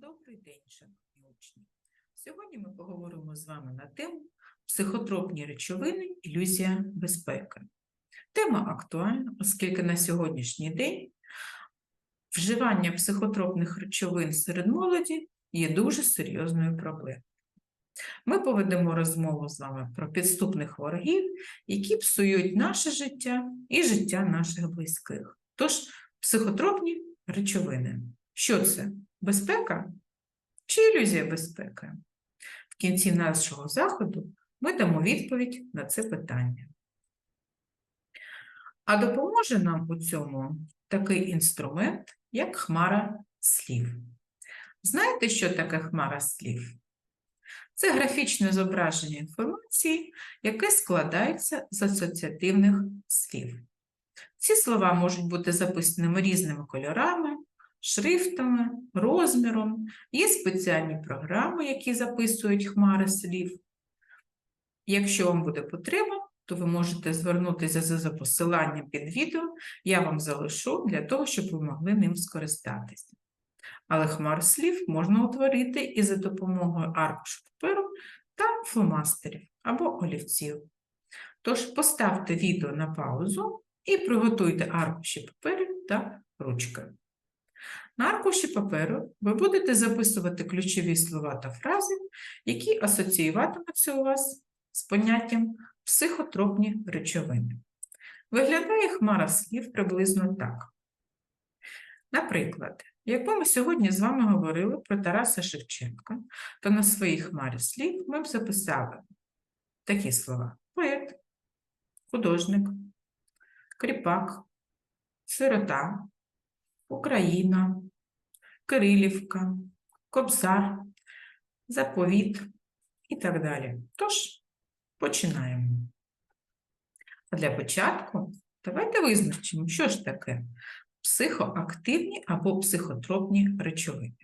Добрий день, шановні учні! Сьогодні ми поговоримо з вами на тему психотропні речовини, ілюзія безпеки. Тема актуальна, оскільки на сьогоднішній день вживання психотропних речовин серед молоді є дуже серйозною проблемою. Ми поведемо розмову з вами про підступних ворогів, які псують наше життя і життя наших близьких. Тож, психотропні речовини. Що це? Безпека чи ілюзія безпеки? В кінці нашого заходу ми дамо відповідь на це питання. А допоможе нам у цьому такий інструмент, як хмара слів. Знаєте, що таке хмара слів? Це графічне зображення інформації, яке складається з асоціативних слів. Ці слова можуть бути записаними різними кольорами, шрифтами, розміром. Є спеціальні програми, які записують хмари слів. Якщо вам буде потреба, то ви можете звернутися за посиланням під відео, я вам залишу для того, щоб ви могли ним скористатися. Але хмар слів можна утворити і за допомогою аркушу паперу та фломастерів або олівців. Тож поставте відео на паузу і приготуйте аркуші паперу та ручки. На аркуші паперу ви будете записувати ключові слова та фрази, які асоціюватимуться у вас з поняттям психотропні речовини. Виглядає хмара слів приблизно так. Наприклад, якби ми сьогодні з вами говорили про Тараса Шевченка, то на своїй хмарі слів ми б записали такі слова: поет, художник, кріпак, сирота, Україна, Кирилівка, Кобзар, заповіт і так далі. Тож, починаємо. А для початку давайте визначимо, що ж таке психоактивні або психотропні речовини.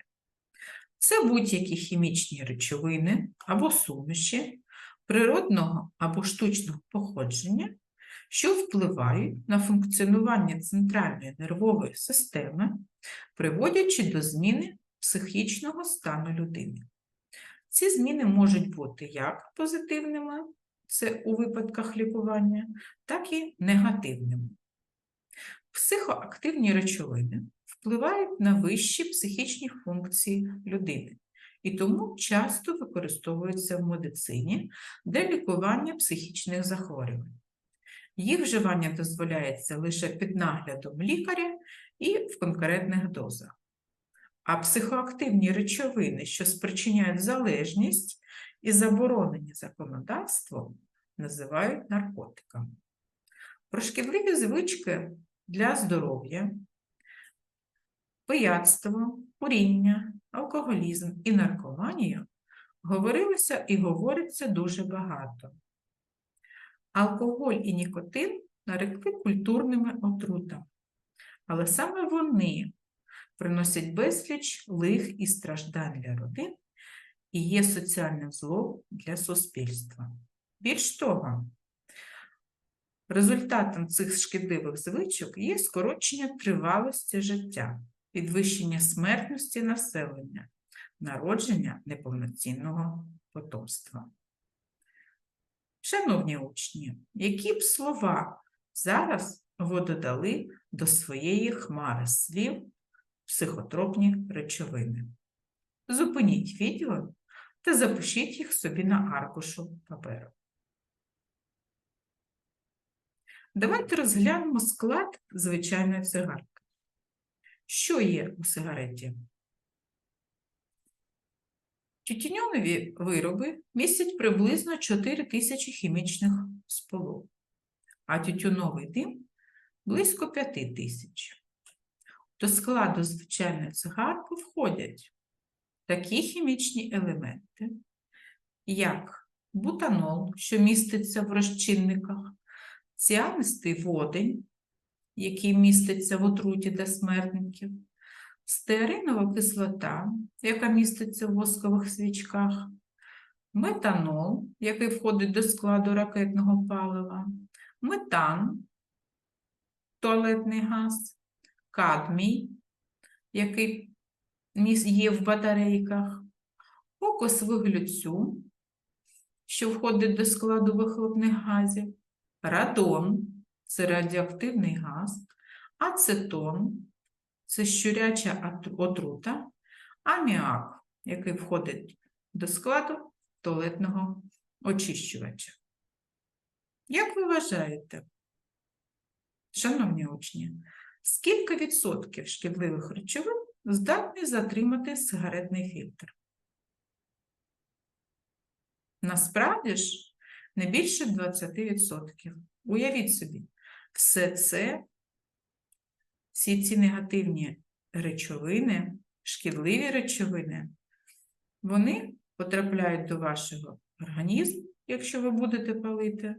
Це будь-які хімічні речовини або суміші природного або штучного походження, що впливають на функціонування центральної нервової системи, приводячи до зміни психічного стану людини. Ці зміни можуть бути як позитивними, це у випадках лікування, так і негативними. Психоактивні речовини впливають на вищі психічні функції людини і тому часто використовуються в медицині для лікування психічних захворювань. Їх вживання дозволяється лише під наглядом лікаря і в конкретних дозах. А психоактивні речовини, що спричиняють залежність і заборонені законодавством, називають наркотиками. Про шкідливі звички для здоров'я, пияцтво, куріння, алкоголізм і наркоманію говорилося і говориться дуже багато. Алкоголь і нікотин нарекли культурними отрутами, але саме вони приносять безліч лих і страждань для родин і є соціальним злом для суспільства. Більш того, результатом цих шкідливих звичок є скорочення тривалості життя, підвищення смертності населення, народження неповноцінного потомства. Шановні учні, які б слова зараз ви додали до своєї хмари слів психотропні речовини? Зупиніть відео та запишіть їх собі на аркушу паперу. Давайте розглянемо склад звичайної цигарки. Що є у сигареті? Тютюньові вироби містять приблизно 4 тисячі хімічних сполук, а тютюновий дим близько 5 тисяч. До складу звичайної цигарки входять такі хімічні елементи, як бутанол, що міститься в розчинниках, ціанистий водень, який міститься в отруті для смертників, стеаринова кислота, яка міститься в воскових свічках, метанол, який входить до складу ракетного палива, метан, туалетний газ, кадмій, який є в батарейках, окис вуглецю, що входить до складу вихлопних газів, радон це радіоактивний газ, ацетон це щуряча отрута, аміак, який входить до складу туалетного очищувача. Як ви вважаєте, шановні учні, скільки відсотків шкідливих речовин здатний затримати сигаретний фільтр? Насправді ж, не більше 20%. Уявіть собі, все це, всі ці негативні речовини, шкідливі речовини, вони потрапляють до вашого організму, якщо ви будете палити,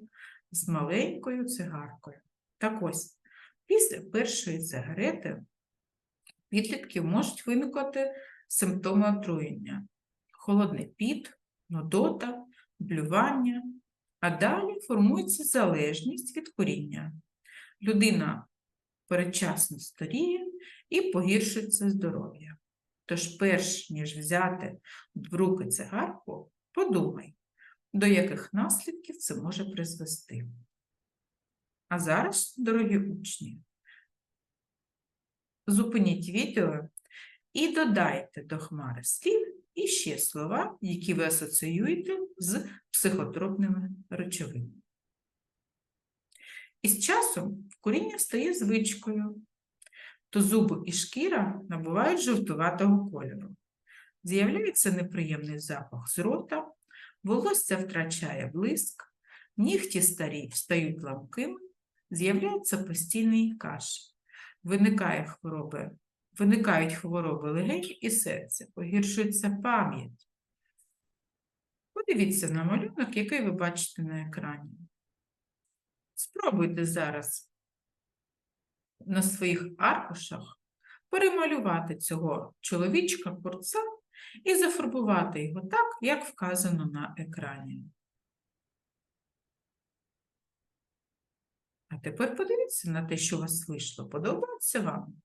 з маленькою цигаркою. Так ось, після першої цигарети підлітків можуть виникати симптоми отруєння, холодний піт, нудота, блювання, а далі формується залежність від куріння. Людина передчасно старіє і погіршується здоров'я. Тож, перш ніж взяти в руки цигарку, подумай, до яких наслідків це може призвести. А зараз, дорогі учні, зупиніть відео і додайте до хмари слів і ще слова, які ви асоціюєте з психотропними речовинами. І з часом куріння стає звичкою, то зуби і шкіра набувають жовтуватого кольору. З'являється неприємний запах з рота, волосся втрачає блиск, нігті старі стають ламкими, з'являється постійний кашель, виникає хвороби, виникають хвороби легень і серця, погіршується пам'ять. Подивіться на малюнок, який ви бачите на екрані. Спробуйте зараз на своїх аркушах перемалювати цього чоловічка курця і зафарбувати його так, як вказано на екрані. А тепер подивіться на те, що у вас вийшло. Подобається вам?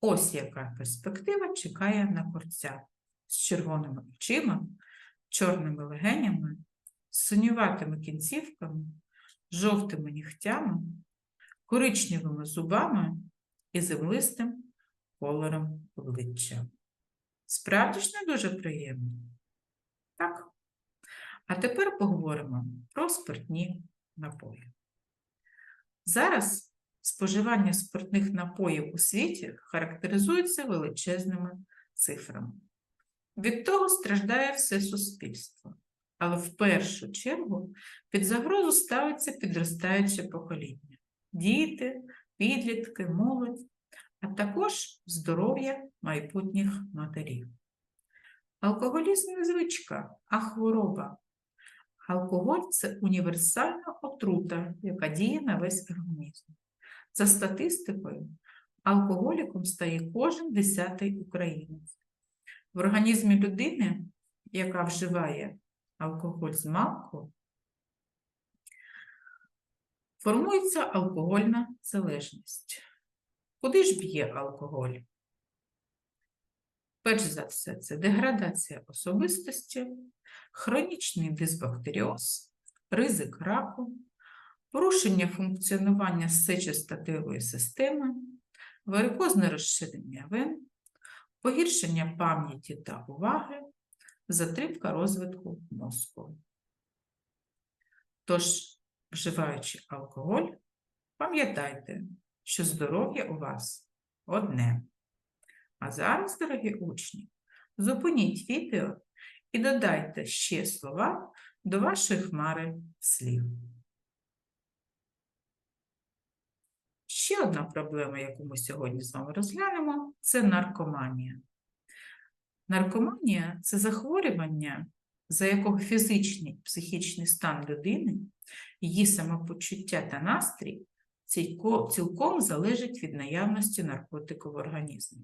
Ось яка перспектива чекає на курця з червоними очима, чорними легенями, синюватими кінцівками, жовтими нігтями, коричневими зубами і землистим кольором обличчя. Справді ж не дуже приємно. Так. А тепер поговоримо про спиртні напої. Зараз споживання спиртних напоїв у світі характеризується величезними цифрами. Від того страждає все суспільство, але в першу чергу під загрозу ставиться підростаюче покоління діти, підлітки, молодь, а також здоров'я майбутніх матерів. Алкоголізм не звичка, а хвороба. Алкоголь це універсальна отрута, яка діє на весь організм. За статистикою, алкоголіком стає кожен десятий українець. В організмі людини, яка вживає алкоголь з малку, формується алкогольна залежність. Куди ж б'є алкоголь? Перш за все, це деградація особистості, хронічний дисбактеріоз, ризик раку, порушення функціонування сечостатевої системи, варикозне розширення вен, погіршення пам'яті та уваги, затримка розвитку мозку. Тож, вживаючи алкоголь, пам'ятайте, що здоров'я у вас одне. А зараз, дорогі учні, зупиніть відео і додайте ще слова до вашої хмари слів. Ще одна проблема, яку ми сьогодні з вами розглянемо, це наркоманія. Наркоманія це захворювання, за якого фізичний психічний стан людини, її самопочуття та настрій цілко- цілком залежить від наявності наркотику в організмі.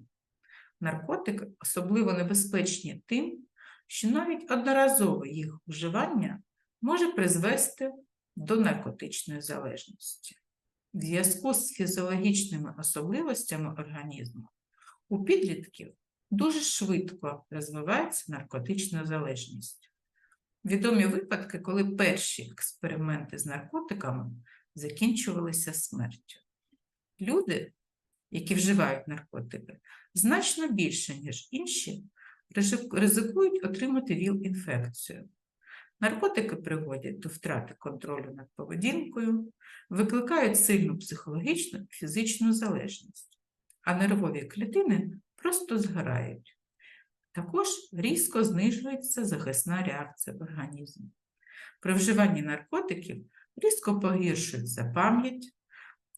Наркотики особливо небезпечні тим, що навіть одноразове їх вживання може призвести до наркотичної залежності. В зв'язку з фізіологічними особливостями організму у підлітків дуже швидко розвивається наркотична залежність. Відомі випадки, коли перші експерименти з наркотиками закінчувалися смертю. Люди, які вживають наркотики, значно більше, ніж інші, ризикують отримати ВІЛ-інфекцію. Наркотики приводять до втрати контролю над поведінкою, викликають сильну психологічну і фізичну залежність, а нервові клітини просто згорають. Також різко знижується захисна реакція в організмі. При вживанні наркотиків різко погіршується пам'ять,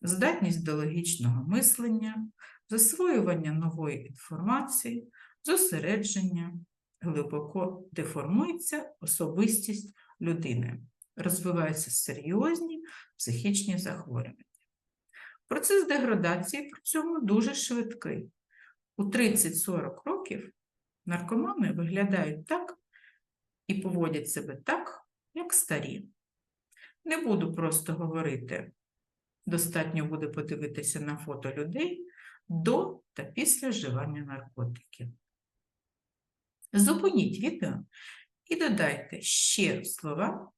здатність до логічного мислення, засвоювання нової інформації, зосередження, глибоко деформується особистість людини, розвиваються серйозні психічні захворювання. Процес деградації при цьому дуже швидкий. У 30-40 років наркомани виглядають так і поводять себе так, як старі. Не буду просто говорити, достатньо буде подивитися на фото людей до та після вживання наркотиків. Зупиніть відео і додайте ще слова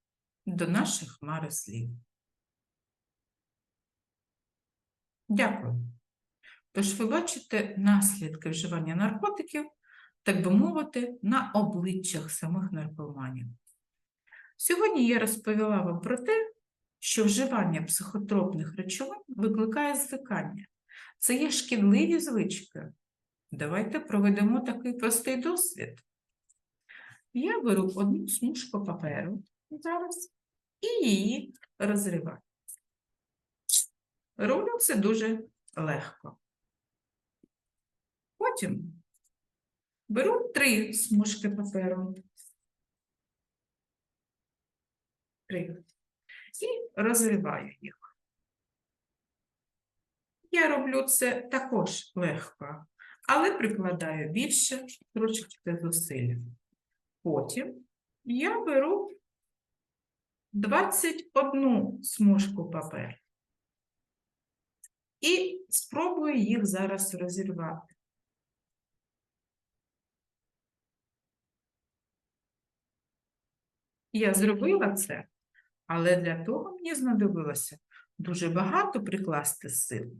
до наших хмари слів. Дякую. Тож ви бачите наслідки вживання наркотиків, так би мовити, на обличчях самих наркоманів. Сьогодні я розповіла вам про те, що вживання психотропних речовин викликає звикання. Це є шкідливі звички. Давайте проведемо такий простий досвід. Я беру одну смужку паперу зараз і її розриваю. Роблю це дуже легко. Потім беру три смужки паперу. Три. І розриваю їх. Я роблю це також легко, але прикладаю більше трошечки зусиль. Потім я беру 21 смужку паперу і спробую їх зараз розірвати. Я зробила це, але для того мені знадобилося дуже багато прикласти сил.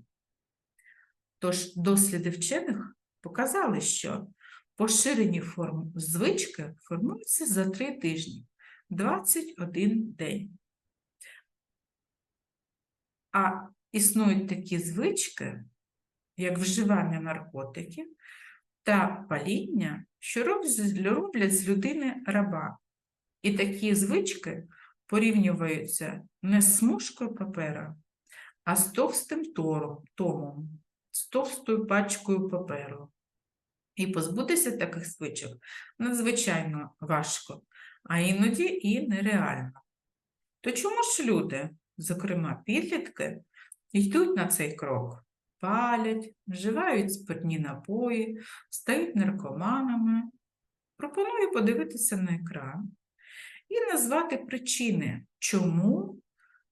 Тож досліди вчених показали, що поширені форм звички формуються за 3 тижні, 21 день. А існують такі звички, як вживання наркотиків та паління, що роблять з людини раба. І такі звички порівнюються не з смужкою папера, а з товстим томом, з товстою пачкою паперу. І позбутися таких звичок надзвичайно важко, а іноді і нереально. То чому ж люди, зокрема підлітки, йдуть на цей крок? Палять, вживають спиртні напої, стають наркоманами. Пропоную подивитися на екран і назвати причини, чому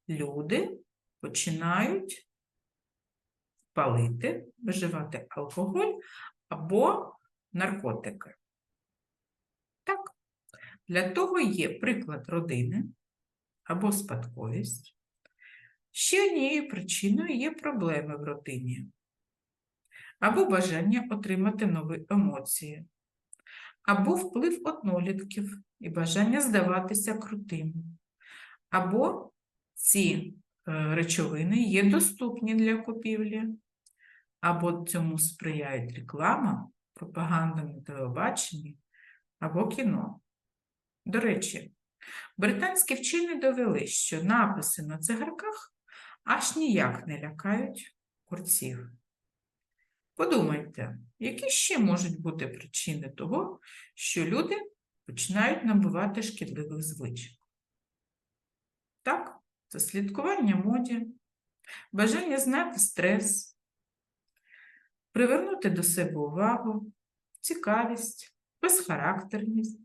люди починають палити, вживати алкоголь або наркотики. Так, для того є приклад родини або спадковість. Ще однією причиною є проблеми в родині або бажання отримати нові емоції, або вплив однолітків і бажання здаватися крутим, або ці е, речовини є доступні для купівлі, або цьому сприяють реклама, пропаганда на телебаченні або кіно. До речі, британські вчені довели, що написи на цигарках аж ніяк не лякають курців. Подумайте, які ще можуть бути причини того, що люди починають набувати шкідливих звичок? Так, це слідкування моді, бажання знати стрес, привернути до себе увагу, цікавість, безхарактерність,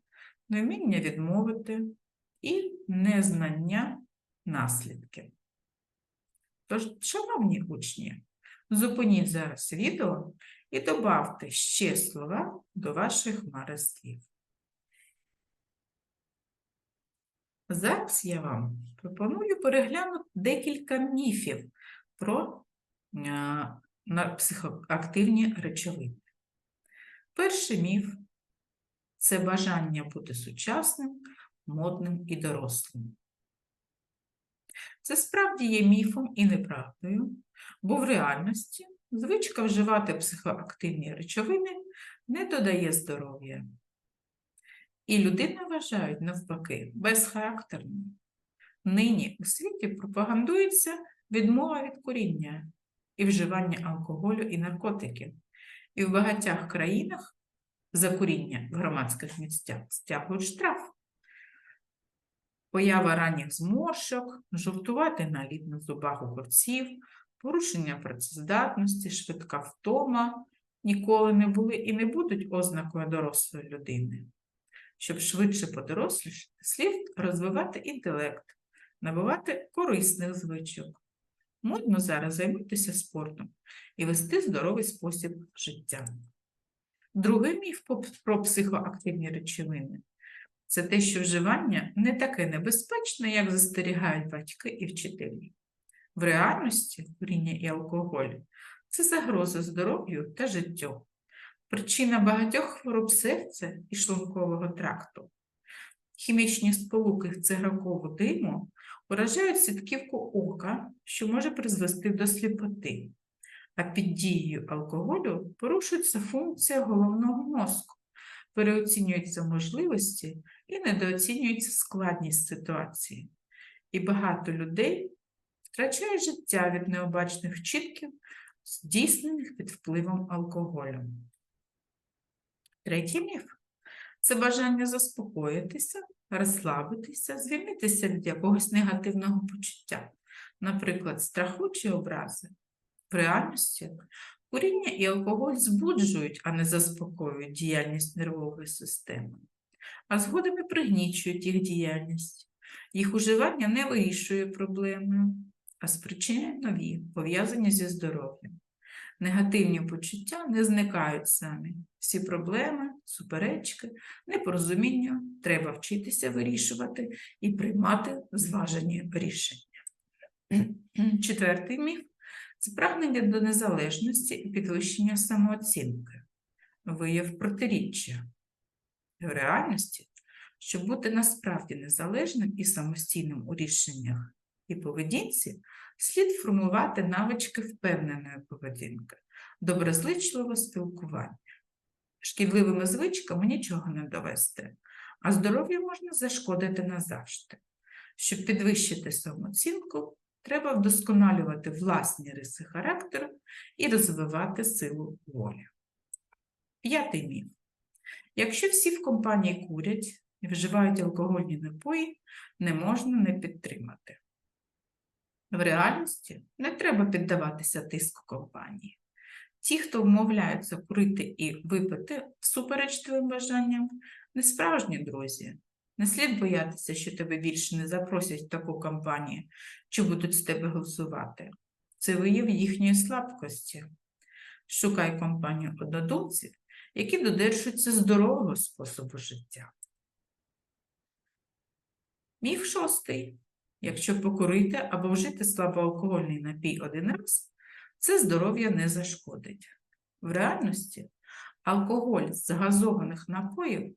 невміння відмовити і незнання наслідків. Тож, шановні учні, зупиніть зараз відео і добавте ще слова до вашої хмари. Зараз я вам пропоную переглянути декілька міфів про а, психоактивні речовини. Перший міф це бажання бути сучасним, модним і дорослим. Це справді є міфом і неправдою, бо в реальності звичка вживати психоактивні речовини не додає здоров'я. І людину вважають навпаки безхарактерною. Нині у світі пропагандується відмова від куріння і вживання алкоголю і наркотиків. І в багатьох країнах за куріння в громадських місцях стягують штраф. Поява ранніх зморшок, жовтувати наліт на зубах у порушення працездатності, швидка втома ніколи не були і не будуть ознакою дорослої людини. Щоб швидше подорослішати, слід розвивати інтелект, набувати корисних звичок. Модно зараз займатися спортом і вести здоровий спосіб життя. Другий міф про психоактивні речовини це те, що вживання не таке небезпечне, як застерігають батьки і вчителі. В реальності куріння і алкоголь це загроза здоров'ю та життю. Причина багатьох хвороб серця і шлункового тракту. Хімічні сполуки цигаркового диму уражають сітківку ока, що може призвести до сліпоти, а під дією алкоголю порушується функція головного мозку, переоцінюються можливості і недооцінюється складність ситуації. І багато людей втрачає життя від необачних вчинків, здійснених під впливом алкоголю. Третій міф це бажання заспокоїтися, розслабитися, звільнитися від якогось негативного почуття, наприклад, страху чи образи. В реальності куріння і алкоголь збуджують, а не заспокоюють діяльність нервової системи, а згодом і пригнічують їх діяльність. Їх уживання не вирішує проблеми, а спричиняє нові, пов'язані зі здоров'ям. Негативні почуття не зникають самі. Всі проблеми, суперечки, непорозуміння треба вчитися вирішувати і приймати зважені рішення. Четвертий міф це прагнення до незалежності і підвищення самооцінки, вияв протиріччя. В реальності, щоб бути насправді незалежним і самостійним у рішеннях і поведінці, слід формувати навички впевненої поведінки, доброзичливого спілкування. Шкідливими звичками нічого не довести, а здоров'ю можна зашкодити назавжди. Щоб підвищити самооцінку, треба вдосконалювати власні риси характеру і розвивати силу волі. П'ятий міф. Якщо всі в компанії курять і вживають алкогольні напої, не можна не підтримати. В реальності не треба піддаватися тиску компанії. Ті, хто вмовляються курити і випити всупереч твоїм бажанням, не справжні друзі. Не слід боятися, що тебе більше не запросять в таку компанію, чи будуть з тебе голосувати. Це вияв їхньої слабкості. Шукай компанію однодумців, які додержуються здорового способу життя. Міф шостий. Якщо покурити або вжити слабоалкогольний напій один раз, це здоров'я не зашкодить. В реальності алкоголь з газованих напоїв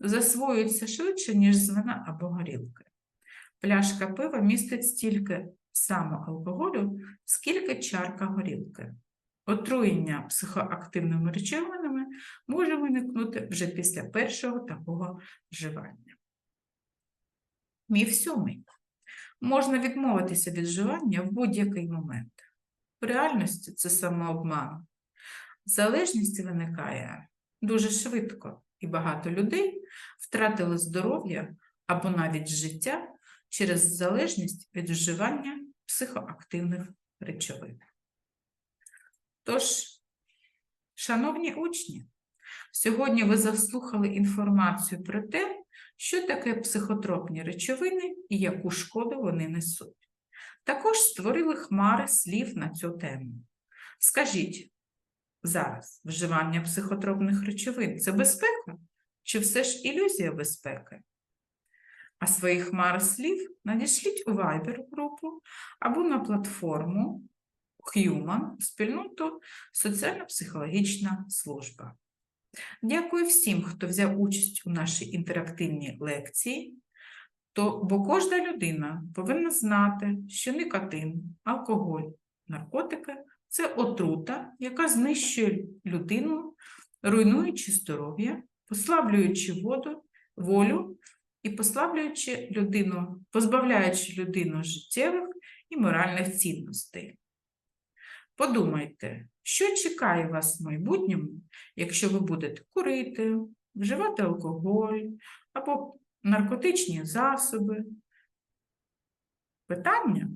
засвоюється швидше, ніж з вина або горілки. Пляшка пива містить стільки само алкоголю, скільки чарка горілки. Отруєння психоактивними речовинами може виникнути вже після першого такого вживання. Міф сьомий. Можна відмовитися від вживання в будь-який момент. В реальності це самообман. Залежність виникає дуже швидко, і багато людей втратили здоров'я або навіть життя через залежність від вживання психоактивних речовин. Тож, шановні учні, сьогодні ви заслухали інформацію про те, що таке психотропні речовини і яку шкоду вони несуть. Також створили хмари слів на цю тему. Скажіть, зараз вживання психотропних речовин це безпека чи все ж ілюзія безпеки? А свої хмари слів надішліть у Viber групу або на платформу Human спільноту Соціально-психологічна служба. Дякую всім, хто взяв участь у нашій інтерактивній лекції. То, бо кожна людина повинна знати, що никотин, алкоголь, наркотики це отрута, яка знищує людину, руйнуючи здоров'я, послаблюючи воду, волю і послаблюючи людину, позбавляючи людину життєвих і моральних цінностей. Подумайте, що чекає вас в майбутньому, якщо ви будете курити, вживати алкоголь або наркотичні засоби. Питання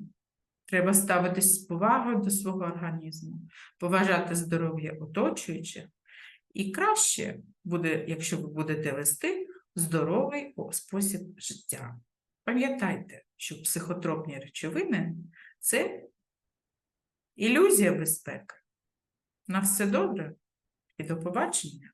треба ставитись з повагою до свого організму, поважати здоров'я оточуючих, і краще буде, якщо ви будете вести здоровий спосіб життя. Пам'ятайте, що психотропні речовини це ілюзія безпеки. На все добре і до побачення!